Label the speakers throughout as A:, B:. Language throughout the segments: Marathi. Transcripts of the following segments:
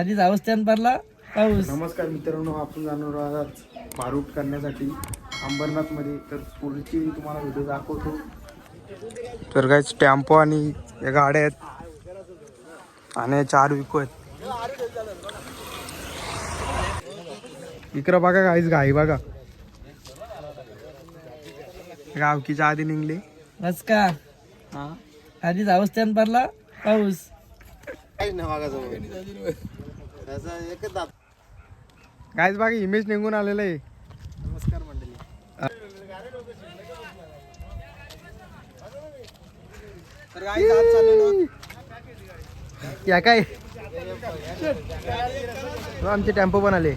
A: आधीच अवस्थेन पडला पाऊस.
B: नमस्कार मित्रांनो आपण जाणार आहोत आज भारूट करण्यासाठी अंबरनाथमध्ये. तर पुढची तुम्हाला व्हिडिओ दाखवतो. तर काय टेम्पो आणि या गाड्या आहेत. आणि चार विको आहेत. इकडं बघा काहीच घाई बघा. गावकीच्या आधी निघली.
A: बस का आधीच अवस्थेन पडला पाऊस.
B: काहीच बघा इमेज निघून आलेलं आहे.
C: नमस्कार मंडळी. तर काही आज चाललेलो
B: या काय? आमचे टेम्पो पण आले.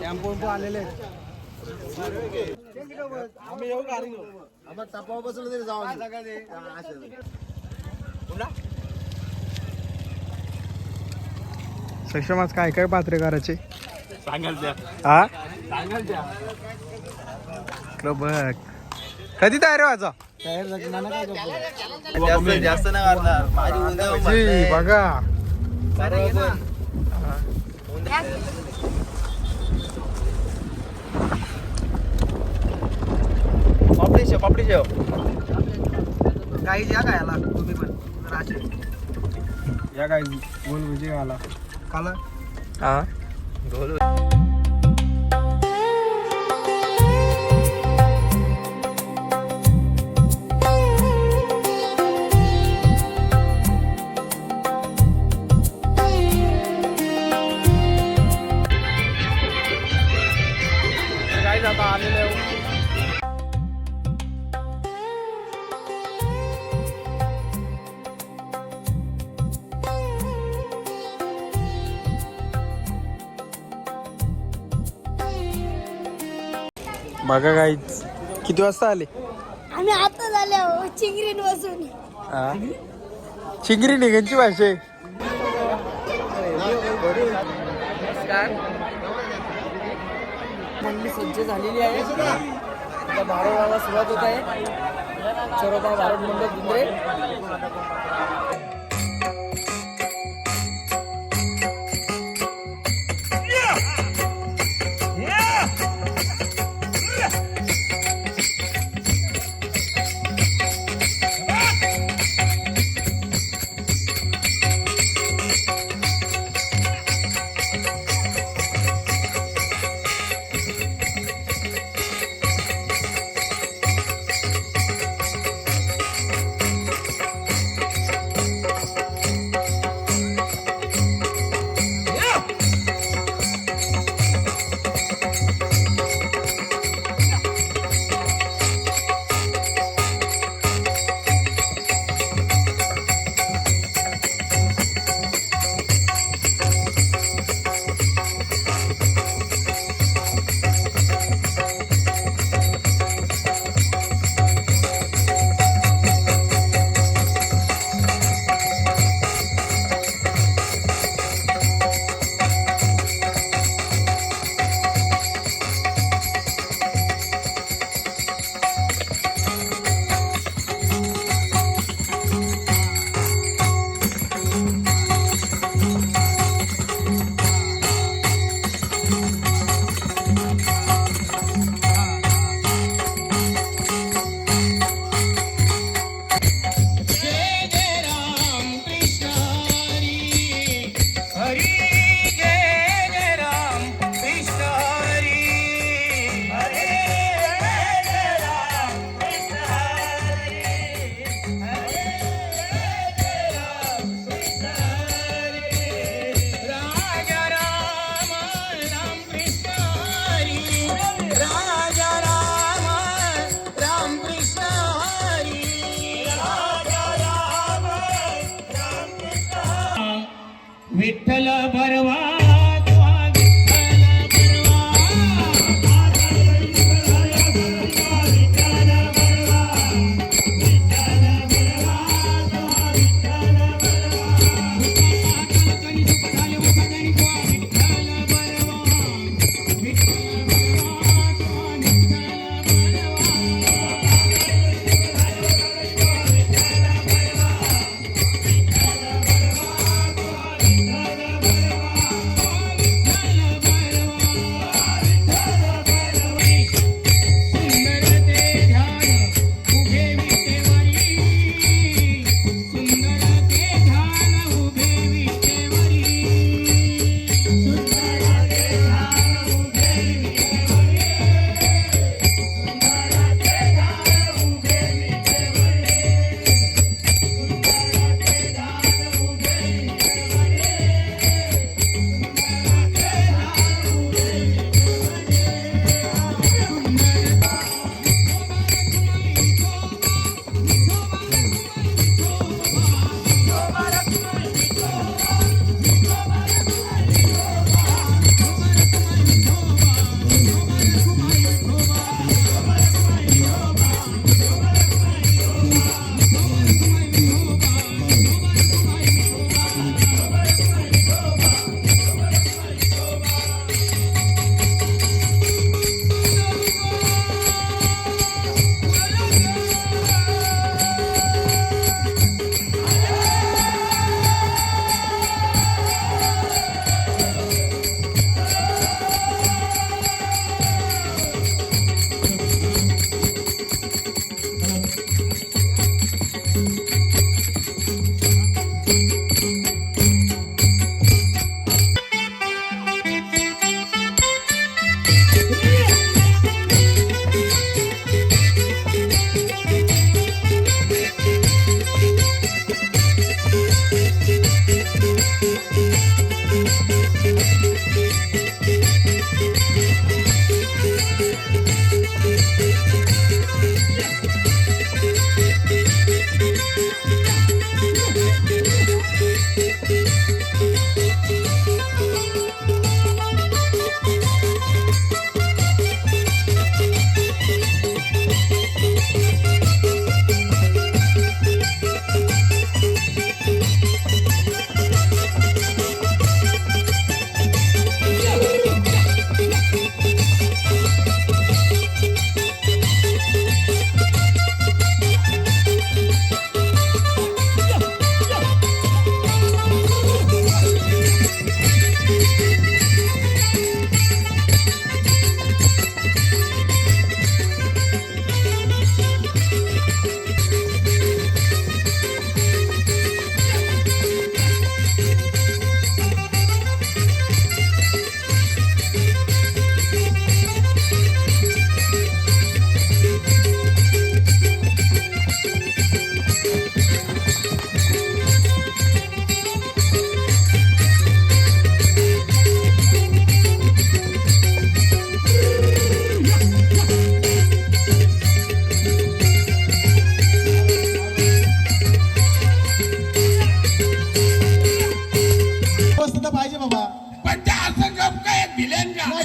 C: टेम्पो पण आलेले आम्ही टपाव बसलो तरी जाऊ
B: सक्षम आज काय काय पात्रे करायचे? हा? बघ कधी तयार व्हायचा
C: तयार झाली. ना काय
D: जास्त जास्त नाही मारणार माझी उंदर
B: जी, बघा.
D: पापडी शेव पापडी शेव.
A: काही या काय आला तुम्ही पण राशी
B: या काय गोल भुजी आला
A: काला
B: हा काय बघा काय? किती वाजता आले?
E: आम्ही आता झाल्या चिंगरीन बसून
B: हा? चिंगरी निघांची भाषा. आहे
A: मंडळी सज्ज झालेली आहे. आता भारोडाला सुरुवात होत आहे. चरोबा भारत मंडळ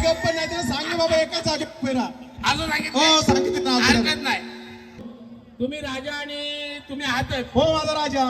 C: गप्प नाही तर सांगे
F: बाबा एका जागी फिरा अजून
C: हो
F: सांगितलं सांगितलं तुम्ही राजा आणि तुम्ही हात हो माझा राजा.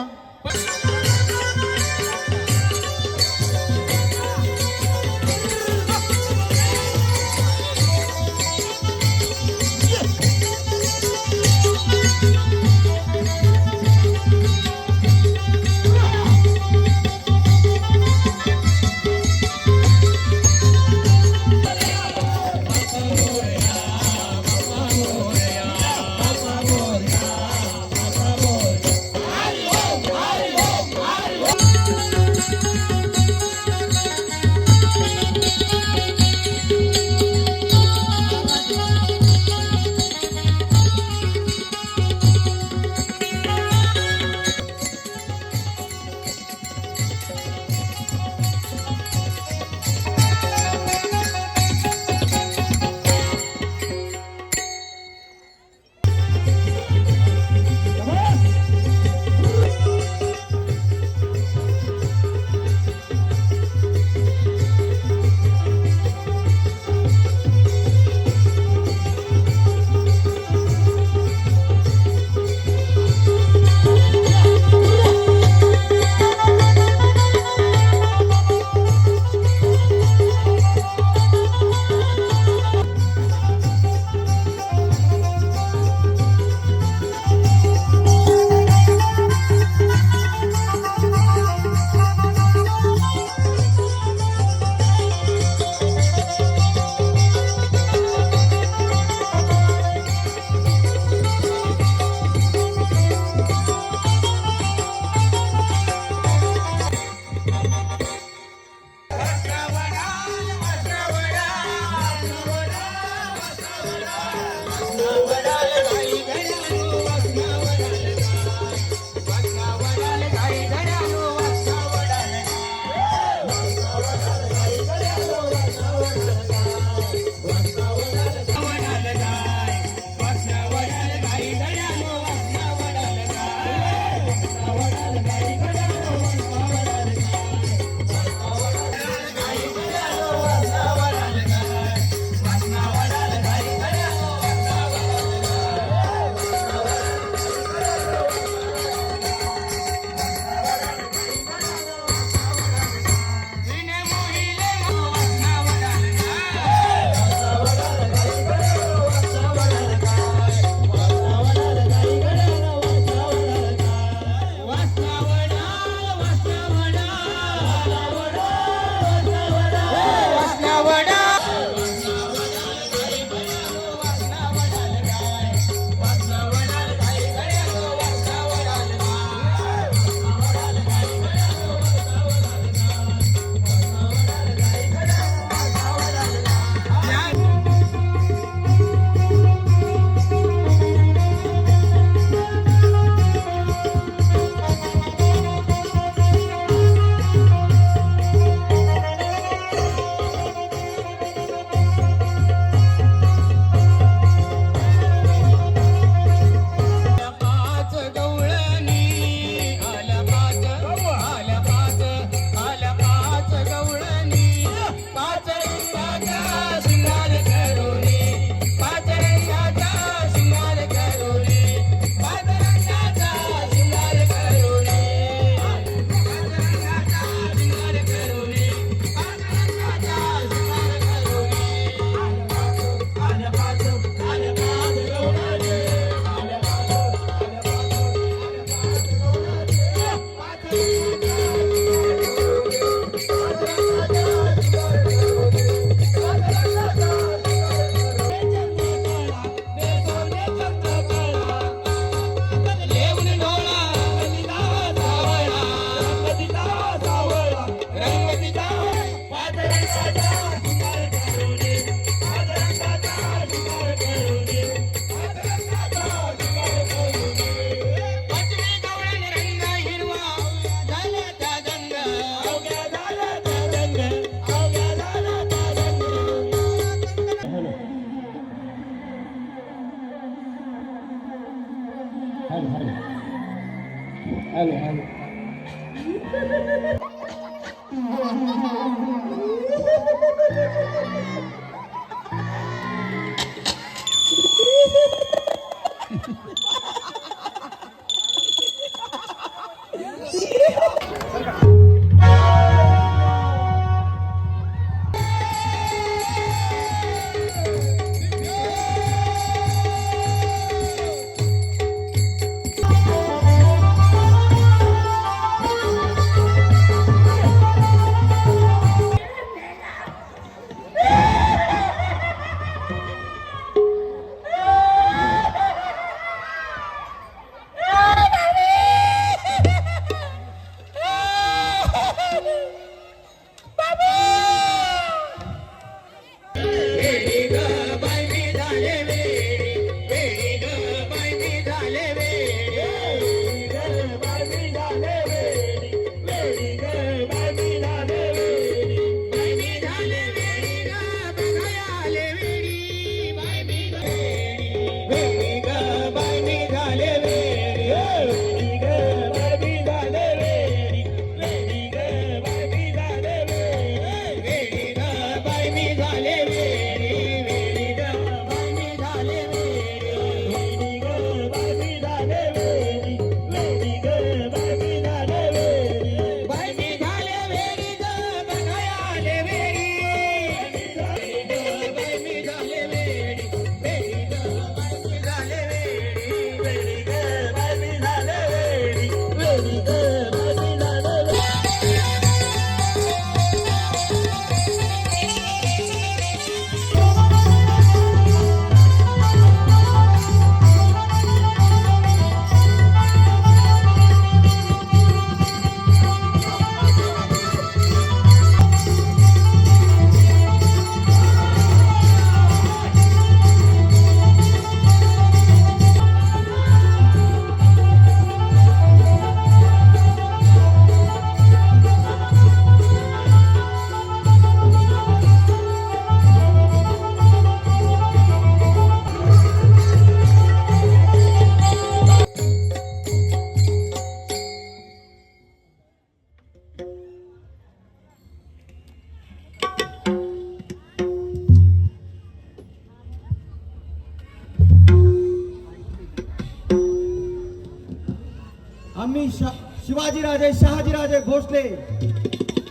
F: शिवाजीराजे शहाजीराजे भोसले.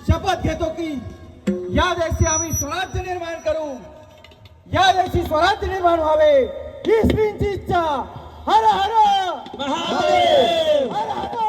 F: शपथ घेतो की या देशी आम्ही स्वराज्य निर्माण करू. या देशी स्वराज्य निर्माण व्हावे. ही श्रींची इच्छा हर हर. महादेव! हर हर.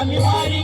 G: आम्ही